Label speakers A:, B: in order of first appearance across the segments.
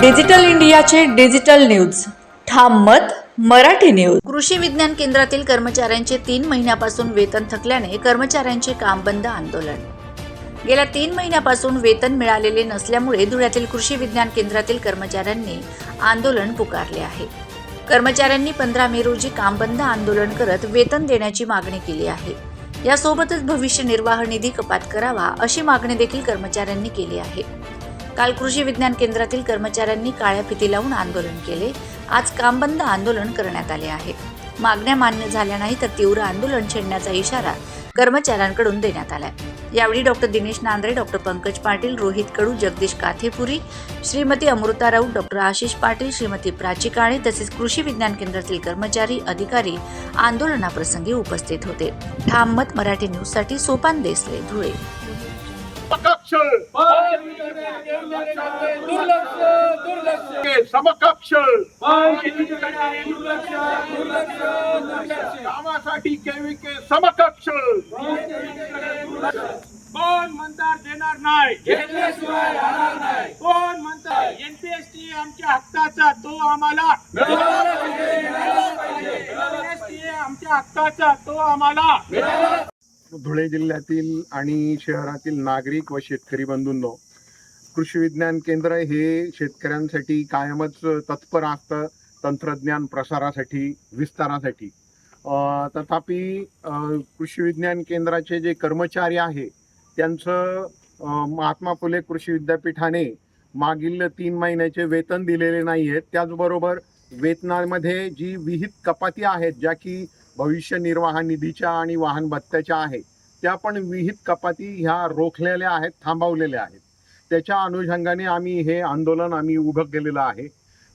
A: Digital इंडियाचे digital news. ठाम मत मराठी न्यूज.
B: कृषी विज्ञान केंद्रातील कर्मचाऱ्यांचे तीन महिन्यापासून वेतन थकल्याने कर्मचाऱ्यांचे काम बंद आंदोलन. गेल्या तीन महिन्यापासून वेतन मिळालेले नसल्यामुळे धुळ्यातील कृषी विज्ञान केंद्रातील कर्मचाऱ्यांनी आंदोलन पुकारले आहे. कर्मचाऱ्यांनी पंधरा मे रोजी काम बंद आंदोलन करत वेतन देण्याची मागणी केली आहे. यासोबतच भविष्य निर्वाह निधी कपात करावा अशी मागणी देखील कर्मचाऱ्यांनी केली आहे. काल कृषी विज्ञान केंद्रातील कर्मचाऱ्यांनी काळ्या फिती लावून आंदोलन केले. आज काम बंद आंदोलन करण्यात आले आहे. मागण्या मान्य झाल्या नाही तर तीव्र आंदोलन छेडण्याचा इशारा कर्मचाऱ्यांकडून देण्यात आलाय. यावेळी doctor Dinesh Nandre doctor Pankaj Patil Rohit Kadu Jagdish Kathepuri Shrimati Amruta Raut doctor Ashish Patil Shrimati Prachi Kale तसेच कृषी विज्ञान केंद्रातील कर्मचारी अधिकारी आंदोलनाप्रसंगी उपस्थित होते. ठाम मत मराठी न्यूजसाठी सोपान देसले धुळे.
C: दुर्लक्ष. दुर्लक्ष.
D: समकक्ष. कामासाठी केविके समकक्ष.
C: कोण म्हणतात देणार नाही? कोण म्हणतात एनपीएसटी आमच्या हक्काचा तो आम्हाला. एनपीएसटी आमच्या हक्काचा तो आम्हाला.
D: धुळे जिल्ह्यातील आणि शहरातील नागरिक व शेतकरी बंधूंनो कृषी विज्ञान केंद्र हे शेतकऱ्यांसाठी कायमच तत्पर असतं तंत्रज्ञान प्रसारासाठी विस्तारासाठी. तथापि कृषी विज्ञान केंद्राचे जे कर्मचारी आहे त्यांचं महात्मा फुले कृषी विद्यापीठाने मागील तीन महिन्याचे वेतन दिलेले नाही आहेत त्याचबरोबर वेतनामध्ये जी विहित कपाती आहेत ज्या की भविष्य निर्वाह निधीच्या आणि वाहन भत्त्याच्या आहेत त्या पण विहित कपाती ह्या रोखलेल्या आहेत थांबवलेल्या आहेत. त्याच्या अनुषंगाने आम्ही हे आंदोलन आम्ही उभं केलेलं आहे.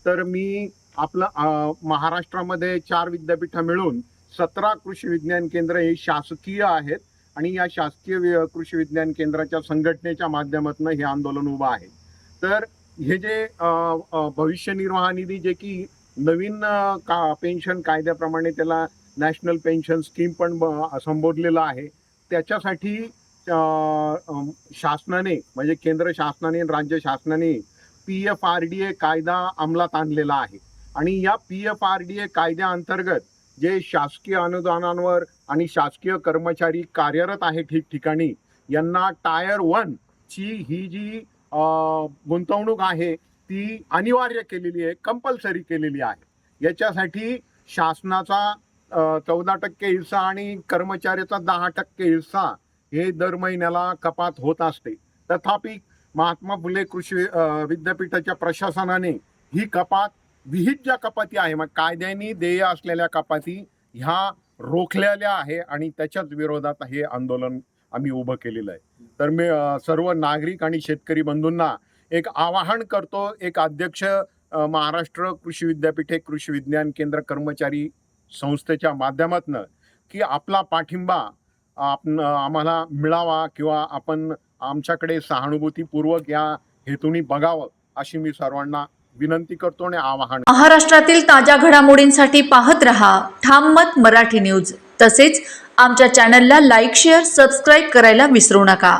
D: तर मी आपलं महाराष्ट्रामध्ये चार विद्यापीठं मिळून सतरा कृषी विज्ञान केंद्र हे शासकीय आहेत आणि या शासकीय कृषी विज्ञान केंद्राच्या संघटनेच्या माध्यमातून हे आंदोलन उभं आहे. तर हे जे भविष्य निर्वाह निधी जे की नवीन का पेन्शन कायद्याप्रमाणे त्याला नॅशनल पेन्शन स्कीम पण ब- संबोधलेलं आहे. त्याच्यासाठी शासनाने म्हणजे केंद्र शासनाने राज्य शासनाने P F R D A कायदा अंमलात आणलेला आहे. आणि या P F R D A कायद्याअंतर्गत जे शासकीय अनुदानांवर आणि शासकीय कर्मचारी कार्यरत आहे ठिकठिकाणी यांना टायर वन ची ही जी गुंतवणूक आहे ती अनिवार्य केलेली आहे कंपल्सरी केलेली आहे. याच्यासाठी शासनाचा चौदा टक्के हिस्सा आणि कर्मचाऱ्याचा दहा टक्के हिस्सा हे दर महिन्याला कपात होत असते. तथापि महात्मा फुले कृषी विद्यापीठाच्या प्रशासनाने ही कपात विहित ज्या कपाती आहे मग कायद्याने देय असलेल्या कपाती ह्या रोखलेल्या आहे आणि त्याच्याच विरोधात हे आंदोलन आम्ही उभं केलेलं आहे. तर मी सर्व नागरिक आणि शेतकरी बंधूंना एक आवाहन करतो एक अध्यक्ष महाराष्ट्र कृषी विद्यापीठे कृषी विज्ञान केंद्र कर्मचारी संस्थेच्या माध्यमातून की आपला पाठिंबा आपण आम्हाला मिळावा किंवा आपण आमच्याकडे सहानुभूतीपूर्वक या हेतूने बघावं अशी मी सर्वांना विनंती करतो आणि आवाहन
A: महाराष्ट्रातील ताज्या घडामोडींसाठी पाहत रहा ठाम मत मराठी न्यूज. तसेच आमच्या चॅनलला लाईक शेअर सबस्क्राईब करायला विसरू नका.